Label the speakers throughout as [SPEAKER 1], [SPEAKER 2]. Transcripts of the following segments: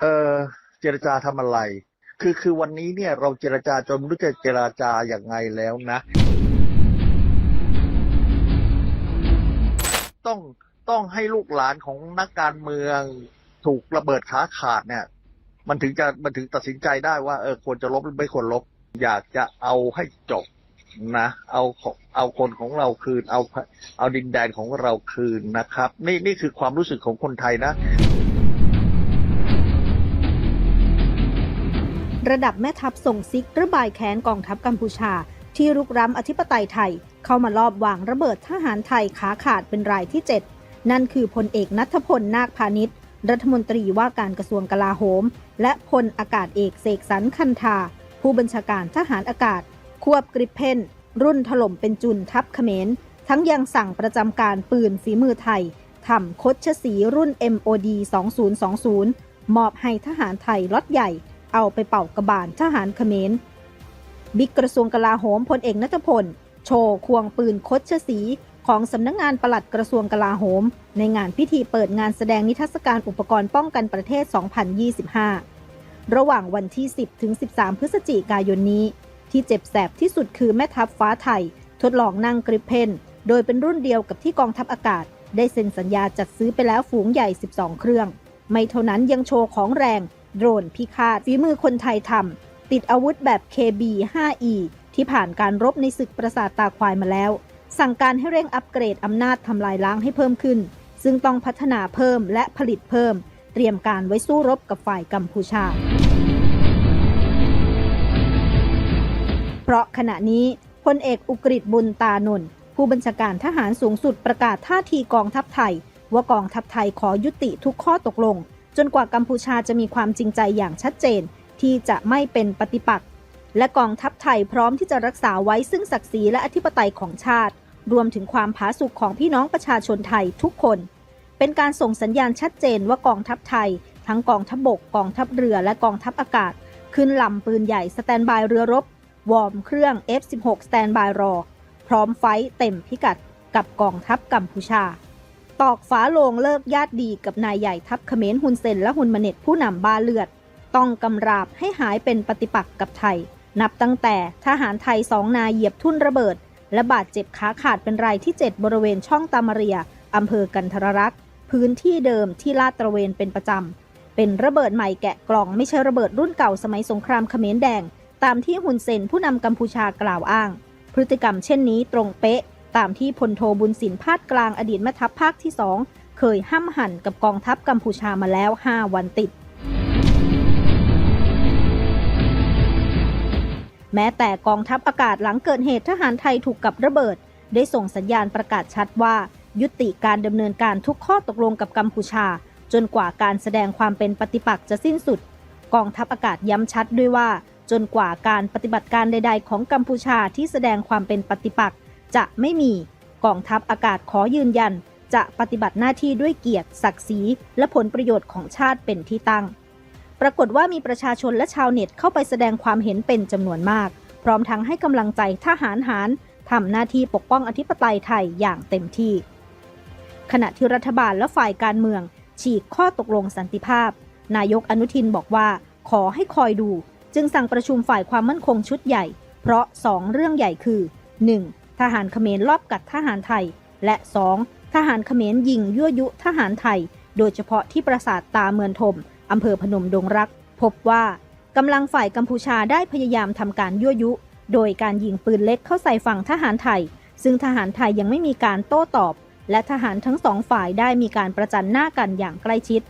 [SPEAKER 1] เออเจรจาทำอะไร คือคือวันนี้เนี่ยเราเจรจาจนไม่รู้จะเจรจาอย่างไงแล้วนะ ต้องต้องให้ลูกหลานของนักการเมืองถูกระเบิดขาขาดเนี่ย มันถึงจะมันถึงตัดสินใจได้ว่าเออควรจะลบหรือไม่ควรลบ อยากจะเอาให้จบนะเอาของเอาคนของเราคืน เอาเอาดินแดนของเราคืนนะครับ นี่นี่คือความรู้สึกของคนไทยนะ
[SPEAKER 2] ระดับแม่ทัพส่งซิกระบายแค้นกองทัพกัมพูชา ที่รุกร้ำอธิปไตยไทย เข้ามาลอบวางระเบิดทหารไทยขาขาดเป็นรายที่ 7 นั่นคือพลเอกนัทพลนาคพาณิชย์รัฐมนตรีว่าการกระทรวงกลาโหม และพลอากาศเอกเสกสรรคันธาผู้บัญชาการทหารอากาศ ควบกริปเพนรุ่นถล่มเป็นจุนทัพเขมร ทั้งยังสั่งประจำการปืนฝีมือไทยทำคดชสีรุ่น MOD 2020 มอบให้ทหารไทยล็อตใหญ่ เอาไปเป่ากระบาลทหารเขมร บิ๊กกระทรวงกลาโหมพลเอกนัทพล โชว์ควงปืนคดชสีของสำนักงงานปลัดกระทรวงกลาโหม ในงานพิธีเปิดงานแสดงนิทรรศการอุปกรณ์ป้องกันประเทศ 2025 ระหว่างวันที่ 10 ถึง 13 พฤศจิกายนนี้ ที่เจ็บแสบที่สุดคือแม่ทัพฟ้าไทย ทดลองนั่งกริปเพนโดยเป็นรุ่นเดียวกับที่กองทัพอากาศ ได้เซ็นสัญญาจัดซื้อไปแล้วฝูงใหญ่ 12 เครื่อง ไม่เท่านั้นยังโชว์ของแรง โดรนพิฆาตฝีมือคนไทยทำติดอาวุธแบบ KB-5E ที่ผ่านการรบในศึกประสาทตาควายมาแล้ว สั่งการให้เร่งอัปเกรดอำนาจทำลายล้างให้เพิ่มขึ้น ซึ่งต้องพัฒนาเพิ่มและผลิตเพิ่ม เตรียมการไว้สู้รบกับฝ่ายกัมพูชา เพราะขณะนี้พลเอกอุกฤษบุญตานนท์ผู้บัญชาการทหารสูงสุดประกาศท่าทีกองทัพไทย ว่ากองทัพไทยขอยุติทุกข้อตกลง จนกว่ากัมพูชาจะมีความจริงใจอย่างชัดเจน ที่จะไม่เป็นปฏิปักษ์และกองทัพไทยพร้อมที่จะรักษาไว้ซึ่งศักดิ์ศรีและอธิปไตยของชาติ รวมถึงความผาสุกของพี่น้องประชาชนไทยทุกคน เป็นการส่งสัญญาณชัดเจนว่ากองทัพไทย ทั้งกองทัพบบกกองทัพเรือและกองทัพอากาศ ขึ้นลำปืนใหญ่สแตนบายเรือรบ วอร์มเครื่อง F16 สแตนบายรอ พร้อมไฟท์เต็มพิกัดกับกองทัพกัมพูชา ตอกฝาโลงเลิกญาติดีกับนายใหญ่ทัพเขมรฮุนเซนและฮุนมเน็ตผู้นำบาเลือด ต้องกำราบให้หายเป็นปฏิปักษ์กับไทย นับตั้งแต่ทหารไทยสองนายเหยียบทุ่นระเบิด และบาดเจ็บขาขาดเป็นรายที่ 7 บริเวณช่องตามาเรียอำเภอกันทรรักษ์พื้นที่เดิมที่ลาดตระเวนเป็นประจำเป็นระเบิดใหม่แกะกล่องไม่ใช่ระเบิดรุ่นเก่าสมัยสงครามเขมรแดง ตามที่ฮุนเซนผู้นำกัมพูชากล่าวอ้าง พฤติกรรมเช่นนี้ตรงเป๊ะ ตามที่พลโทบุญสินพาดกลางอดีตแม่ทัพภาคที่สองเคยห้ำหั่นกับกองทัพกัมพูชามาแล้ว 5 วันติด แม้แต่กองทัพอากาศหลังเกิดเหตุทหารไทยถูกกับระเบิด ได้ส่งสัญญาณประกาศชัดว่า ยุติการดำเนินการทุกข้อตกลงกับกัมพูชา จนกว่าการแสดงความเป็นปฏิปักษ์จะสิ้นสุด กองทัพอากาศย้ำชัดด้วยว่าจนกว่าการปฏิบัติการใด ๆ ของกัมพูชาที่แสดงความเป็นปฏิปักษ์ จะไม่มีกองทัพอากาศขอยืนยัน จะปฏิบัติหน้าที่ด้วยเกียรติศักดิ์ศรีและผลประโยชน์ของชาติเป็นที่ตั้ง ปรากฏว่ามีประชาชนและชาวเน็ตเข้าไปแสดงความเห็นเป็นจำนวนมาก พร้อมทั้งให้กำลังใจทหารหารทำหน้าที่ปกป้องอธิปไตยไทยอย่างเต็มที่ ขณะที่รัฐบาลและฝ่ายการเมือง ฉีกข้อตกลงสันติภาพ นายกอนุทินบอกว่า ขอให้คอยดู จึงสั่งประชุมฝ่ายความมั่นคงชุดใหญ่ เพราะ 2 เรื่องใหญ่คือ 1. ทหารเขมรลอบกัดทหารไทย และ 2. ทหารเขมรยิงยั่วยุทหารไทย โดยเฉพาะที่ปราสาทตาเมือนทมอำเภอพนมดงรัก พบว่ากำลังฝ่ายกัมพูชาได้พยายามทำการยั่วยุ โดยการยิงปืนเล็กเข้าใส่ฝั่งทหารไทย ซึ่งทหารไทยยังไม่มีการโต้ตอบ และทหารทั้งสองฝ่ายได้มีการประจันหน้ากันอย่างใกล้ชิด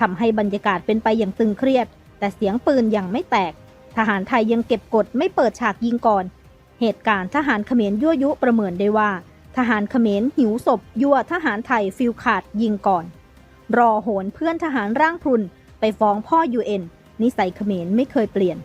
[SPEAKER 2] ทำให้บรรยากาศเป็นไปอย่างตึงเครียด แต่เสียงปืนยังไม่แตก ทหารไทยยังเก็บกดไม่เปิดฉากยิงก่อน เหตุการณ์ทหารเขมรยั่วยุประเมินได้ว่า ทหารเขมรหิวศพยั่วทหารไทยฟิลขาดยิงก่อน รอโหนเพื่อนทหารร่างพรุนไปฟ้องพ่อยูเอ็นนิสัยเขมรไม่เคยเปลี่ยน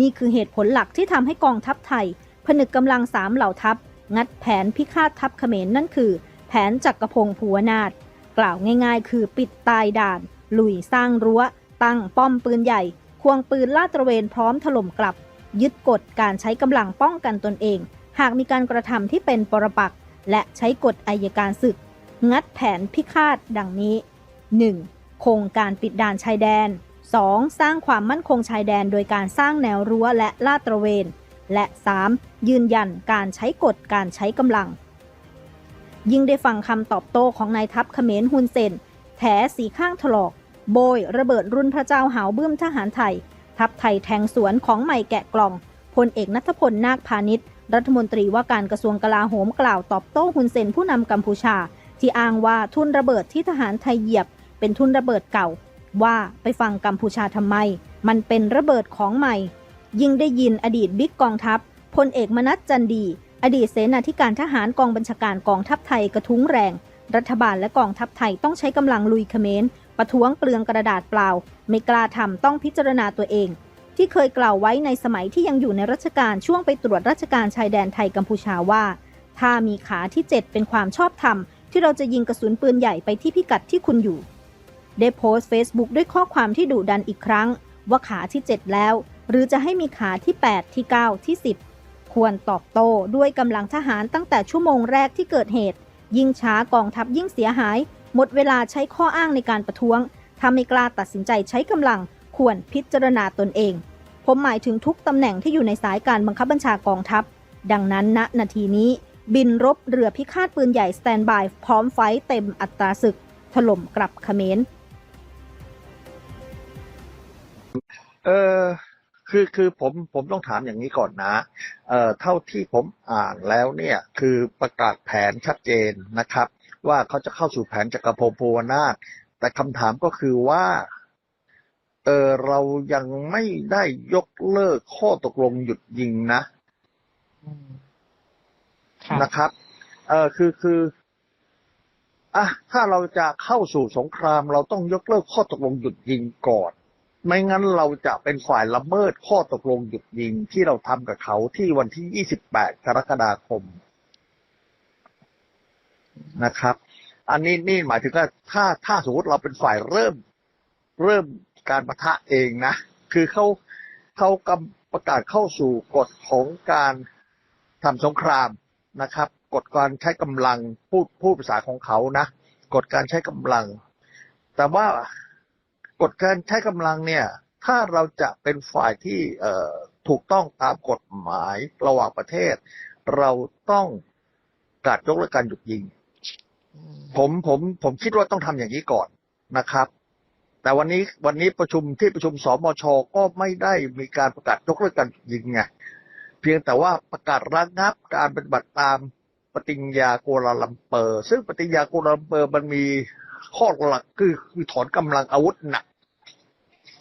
[SPEAKER 2] นี่คือเหตุผลหลักที่ทำให้กองทัพไทย ผนึกกำลังสามเหล่าทัพ งัดแผนพิฆาตทัพเขมรนั่นคือ แผนจักรพงศ์ภูวนาถกล่าวง่ายๆ คือปิดตายด่าน ลุยสร้างรั้ว ตั้งป้อมปืนใหญ่ ควงปืนลาดตระเวนพร้อมถล่มกลับ ยึดกฎการใช้กำลังป้องกันตนเอง หากมีการกระทำที่เป็นปรปักษ์และใช้กฎอายการศึก งัดแผนพิฆาตดังนี้ 1. ครงการปิดด่านชายแดน 2. สร้างความมั่นคงชายแดนโดยการสร้างแนวรั้วและลาดตระเวน และ 3. ยืนยันการใช้กฎการใช้กำลัง ยิ่งได้ฟังคำตอบโต้ของนายทัพเขมรฮุนเซน แถสีข้างถลอก โบยระเบิดรุ่นพระเจ้าหาวบื้มทหารไทย ทัพไทยแทงสวนของใหม่แกะกล่องพลเอกนัทพลนาคพาณิชย์รัฐมนตรีว่าการกระทรวงกลาโหมกล่าวตอบโต้ฮุนเซนผู้นำกัมพูชา ที่อ้างว่าทุนระเบิดที่ทหารไทยเหยียบ เป็นทุนระเบิดเก่า ว่าไปฟังกัมพูชาทำไม มันเป็นระเบิดของใหม่ ยิ่งได้ยินอดีตบิ๊กกองทัพพลเอกมนัสจันดี อดีตเสนาธิการทหารกองบัญชาการกองทัพไทยกระทุ้งแรง รัฐบาลและกองทัพไทยต้องใช้กำลังลุยเขมร ประท้วงเปลืองกระดาษเปล่า ไม่กล้าทำต้องพิจารณาตัวเอง ที่เคยกล่าวไว้ในสมัยที่ยังอยู่ในรัชการช่วงไปตรวจราชการชายแดนไทยกัมพูชาว่า ถ้ามีขาที่ 7 เป็นความชอบธรรม ที่เราจะยิงกระสุนปืนใหญ่ไปที่พิกัดที่คุณอยู่ ได้โพสต์ Facebook ด้วยข้อความที่ดุดันอีกครั้ง ว่าขาที่ 7 แล้ว หรือจะให้มีขาที่ 8 ที่ 9 ที่ 10 ควรตอบโต้ด้วยกำลังทหารตั้งแต่ชั่วโมงแรกที่เกิดเหตุ ยิ่งช้ากองทัพยิ่งเสียหาย หมดเวลาใช้ข้ออ้างในการประท้วง ถ้าไม่กล้าตัดสินใจใช้กำลัง ควรพิจารณาตนเอง ผมหมายถึงทุกตำแหน่งที่อยู่ในสายการบังคับบัญชากองทัพ ดังนั้นณนาทีนี้ บินรบเรือพิฆาตปืนใหญ่สแตนบาย พร้อมไฟเต็มอัตราศึก ถล่มกลับเขมร
[SPEAKER 1] เออคือคือผมผมต้องถามอย่างนี้ก่อนนะเอ่อเท่าที่ผมอ่านแล้วเนี่ยคือประกาศแผนชัดเจนนะครับ ว่าเขาจะเข้าสู่แผนจักรพงศ์ภูวนาถแต่คำถามก็คือว่าเออเรายังไม่ได้ยกเลิกข้อตกลงหยุดยิงนะ
[SPEAKER 3] อืมค่ะ
[SPEAKER 1] นะครับเออคือคืออะถ้าเราจะเข้าสู่สงคราม เราต้องยกเลิกข้อตกลงหยุดยิงก่อน ไม่งั้นเราจะเป็นฝ่ายละเมิดข้อตกลงหยุดยิงที่เราทำกับเขาที่วันที่ 28 กรกฎาคม นะครับ อันนี้นี่หมายถึงว่าถ้าถ้าสมมติเราเป็นฝ่ายเริ่ม เริ่มการประทะเองนะ คือเขาเขากำประกาศเข้าสู่กฎของการทำสงครามนะครับกฎการใช้กำลังพูดพูดภาษาของเขานะกฎการใช้กำลัง แต่ว่ากฎการใช้กำลังเนี่ย ถ้าเราจะเป็นฝ่ายที่เอ่อถูกต้องตามกฎหมายระหว่างประเทศ เราต้องการยกเลิกการหยุดยิง ผมผมผมคิดว่าต้องทำอย่างนี้ก่อนนะครับ แต่วันนี้วันนี้ประชุมที่ประชุมสมชก็ไม่ได้มีการประกาศยกเลิกการยิงไงเพียงแต่ว่าประกาศระงับการปฏิบัติตามปฏิญญาโกลาลัมเปอร์ ซึ่งปฏิญญาโกลาลัมเปอร์มันมีข้อหลักคือคือถอนกำลังอาวุธหนัก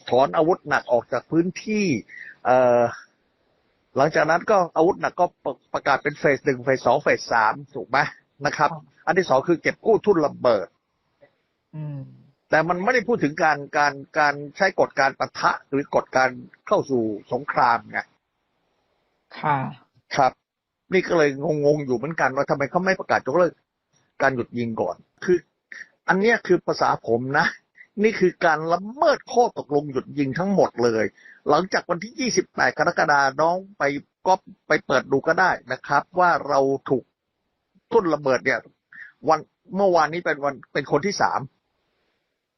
[SPEAKER 1] ถอนอาวุธหนักออกจากพื้นที่เอ่อหลังจากนั้นก็อาวุธหนักก็ประประกาศเป็นเฟสหนึ่งเฟสสองเฟสสามถูกไหมนะครับ อันที่สองคือเก็บกู้ทุนระเบิด
[SPEAKER 3] อืม
[SPEAKER 1] แต่มันไม่ได้พูดถึงการการการใช้กฎการปะทะหรือกฎการเข้าสู่สงครามไง
[SPEAKER 3] ค่ะ
[SPEAKER 1] ครับ นี่ก็เลยงงๆอยู่เหมือนกันว่าทำไมเขาไม่ประกาศยกเลิกการหยุดยิงก่อน คือ อันเนี้ยคือภาษาผมนะ นี่คือการละเมิดข้อตกลงหยุดยิงทั้งหมดเลย หลังจากวันที่ 28 กรกฎาคมน้องไปก็ไปเปิดดูก็ได้นะครับ ว่าเราถูกทุ่นระเบิดเนี่ย วันเมื่อวานนี้เป็นวันเป็นคนที่สาม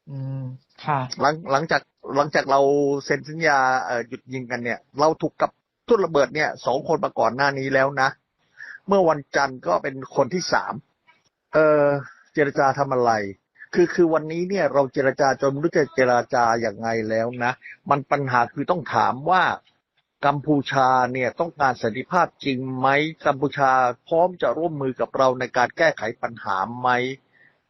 [SPEAKER 3] อืมค่ะ
[SPEAKER 1] หลังหลังจากหลังจากเราเซ็นสัญญาเอ่อหยุดยิงกันเนี่ย เราถูกกับทุ่นระเบิดเนี่ยสองคนมาก่อนหน้านี้แล้วนะ เมื่อวันจันทร์ก็เป็นคนที่สามเออเจรจาทำอะไร คือคือวันนี้เนี่ย เราเจรจาจนไม่รู้จะเจรจาอย่างไงแล้วนะ มันปัญหาคือต้องถามว่า กัมพูชาเนี่ยต้องการสันติภาพจริงไหมกัมพูชาพร้อมจะร่วมมือกับเราในการแก้ไขปัญหาไหม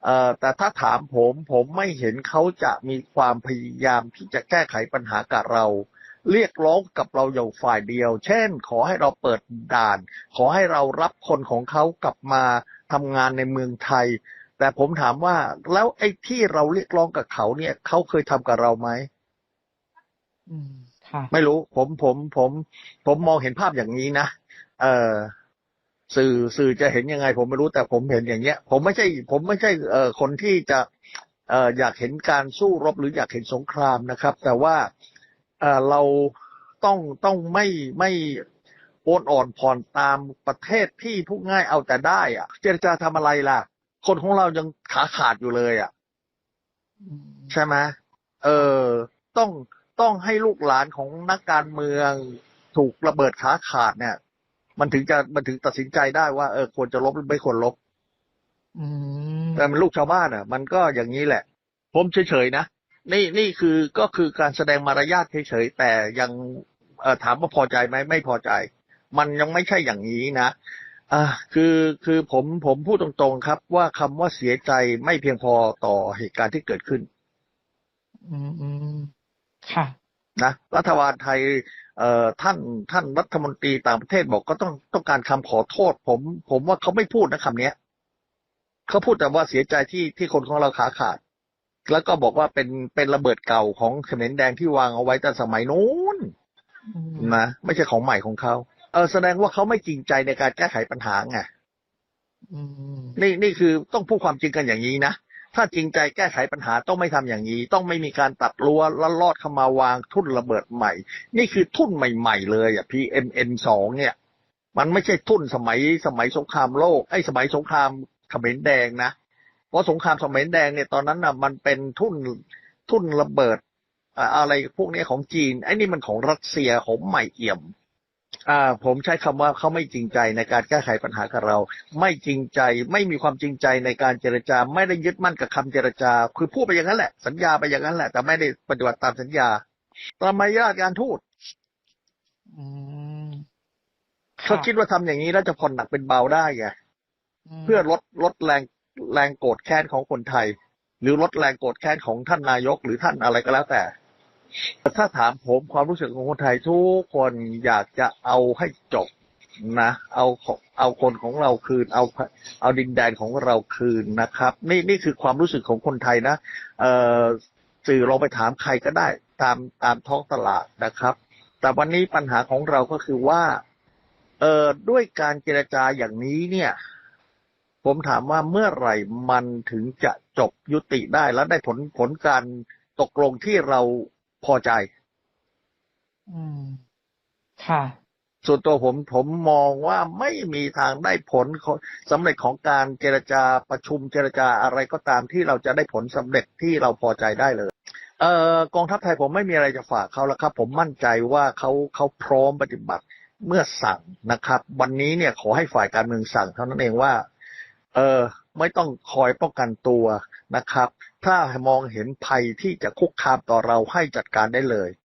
[SPEAKER 1] เอ่อแต่ถ้าถามผมผมไม่เห็นเขาจะมีความพยายามที่จะแก้ไขปัญหากับเรา เรียกร้องกับเราอย่างฝ่ายเดียว เช่น ขอให้เราเปิดด่าน ขอให้เรารับคนของเขากลับมาทำงานในเมืองไทย แต่ผมถามว่าแล้วไอ้ที่เราเรียกร้องกับเขาเนี่ยเขาเคยทำกับเราไหม
[SPEAKER 3] อืม
[SPEAKER 1] ไม่รู้ ผมผมผม ผมมองเห็นภาพอย่างนี้นะเออสื่อสื่อจะเห็นยังไง ผมไม่รู้แต่ผมเห็นอย่างเงี้ย ผมไม่ใช่ ผมไม่ใช่เอ่อคนที่จะเอ่ออยากเห็นการสู้รบหรืออยากเห็นสงครามนะครับ แต่ว่าเอ่อเราต้องต้องไม่ไม่โอนอ่อนผ่อนตามประเทศที่พูดง่ายเอาแต่ได้อะเจรจาทำอะไรล่ะ คนของเรายังขาขาดอยู่เลย อะ
[SPEAKER 3] อืม
[SPEAKER 1] ใช่ไหมเออ ต้อง ต้องให้ลูกหลานของนักการเมืองถูกระเบิดขาขาดเนี่ย มันถึงจะมันถึงตัดสินใจได้ว่าเออควรจะลบหรือไม่ควรลบ
[SPEAKER 3] อืม
[SPEAKER 1] แต่มันลูกชาวบ้านอะ มันก็อย่างนี้แหละ ผมเฉยๆนะนี่นี่คือก็คือการแสดงมารยาทเฉยๆแต่ยังเอ่อถามว่าพอใจไหมไม่พอใจ มันยังไม่ใช่อย่างนี้นะอ่าคือคือผมผมพูดตรงๆครับ ว่าคำว่าเสียใจไม่เพียงพอต่อเหตุการณ์ที่เกิดขึ้น
[SPEAKER 3] อืมอืม ค่ะ
[SPEAKER 1] นะรัฐบาลไทยเอ่อท่านท่านรัฐมนตรีต่างประเทศบอกก็ต้องต้องการคำขอโทษ ผม ผมว่าเขาไม่พูดนะคำเนี้ยเขาพูดแต่ว่าเสียใจที่ที่คนของเราขาขาด แล้วก็บอกว่าเป็นเป็นระเบิดเก่าของเขมรแดงที่วางเอาไว้แต่สมัยนู้น
[SPEAKER 3] อืม
[SPEAKER 1] นะไม่ใช่ของใหม่ของเขาเออแสดงว่าเขาไม่จริงใจในการแก้ไขปัญหาไง
[SPEAKER 3] อืม
[SPEAKER 1] นี่นี่คือต้องพูดความจริงกันอย่างนี้นะ ถ้าจริงใจแก้ไขปัญหาต้องไม่ทำอย่างนี้ ต้องไม่มีการตัดรั้วแล้วลอดเข้ามาวางทุ่นระเบิดใหม่ นี่คือทุ่นใหม่ ๆ เลยอะ PMN สองเนี่ย มันไม่ใช่ทุ่นสมัยสมัยสงครามโลกไอ้สมัยสงครามเขมรแดงนะเพราะสงครามเขมรแดงเนี่ยตอนนั้นน่ะมันเป็นทุ่นทุ่นระเบิดอะไรพวกนี้ของจีนไอ้นี่มันของรัสเซียของใหม่เอี่ยม ผมใช้คำว่าเขาไม่จริงใจในการแก้ไขปัญหากับเรา ไม่จริงใจไม่มีความจริงใจในการเจรจา ไม่ได้ยึดมั่นกับคำเจรจา คือพูดไปอย่างนั้นแหละ สัญญาไปอย่างนั้นแหละ แต่ไม่ได้ปฏิบัติตามสัญญาตามมารยาทการทูต
[SPEAKER 3] อืม
[SPEAKER 1] เขาคิดว่าทำอย่างนี้แล้วจะผ่อนหนักเป็นเบาได้ไง
[SPEAKER 3] ม
[SPEAKER 1] เพื่อลดลดแรงแรงโกรธแค้นของคนไทย หรือลดแรงโกรธแค้นของท่านนายกหรือท่านอะไรก็แล้วแต่ ถ้าถามผมความรู้สึกของคนไทยทุกคนอยากจะเอาให้จบนะเอาของเอาคนของเราคืน เอาเอาดินแดนของเราคืนนะครับ นี่นี่คือความรู้สึกของคนไทยนะเออสื่อเราไปถามใครก็ได้ ตามตามท้องตลาดนะครับ แต่วันนี้ปัญหาของเราก็คือว่า เออด้วยการเจรจาอย่างนี้เนี่ย ผมถามว่าเมื่อไหร่มันถึงจะจบยุติได้แล้วได้ผลผลการตกลงที่เรา พอใจ
[SPEAKER 3] อืม ค่ะ
[SPEAKER 1] ส่วนตัวผมผมมองว่าไม่มีทางได้ผลของสำเร็จของการเจรจาประชุมเจรจาอะไรก็ตามที่เราจะได้ผลสำเร็จที่เราพอใจได้เลยเอ่อกองทัพไทยผมไม่มีอะไรจะฝากเขาแล้วครับ ผมมั่นใจว่าเขาเขาพร้อมปฏิบัติเมื่อสั่งนะครับ วันนี้เนี่ยขอให้ฝ่ายการเมืองสั่งเท่านั้นเองว่า เออไม่ต้องคอยป้องกันตัวนะครับ ถ้ามองเห็นภัยที่จะคุกคามต่อเราให้จัดการได้เลย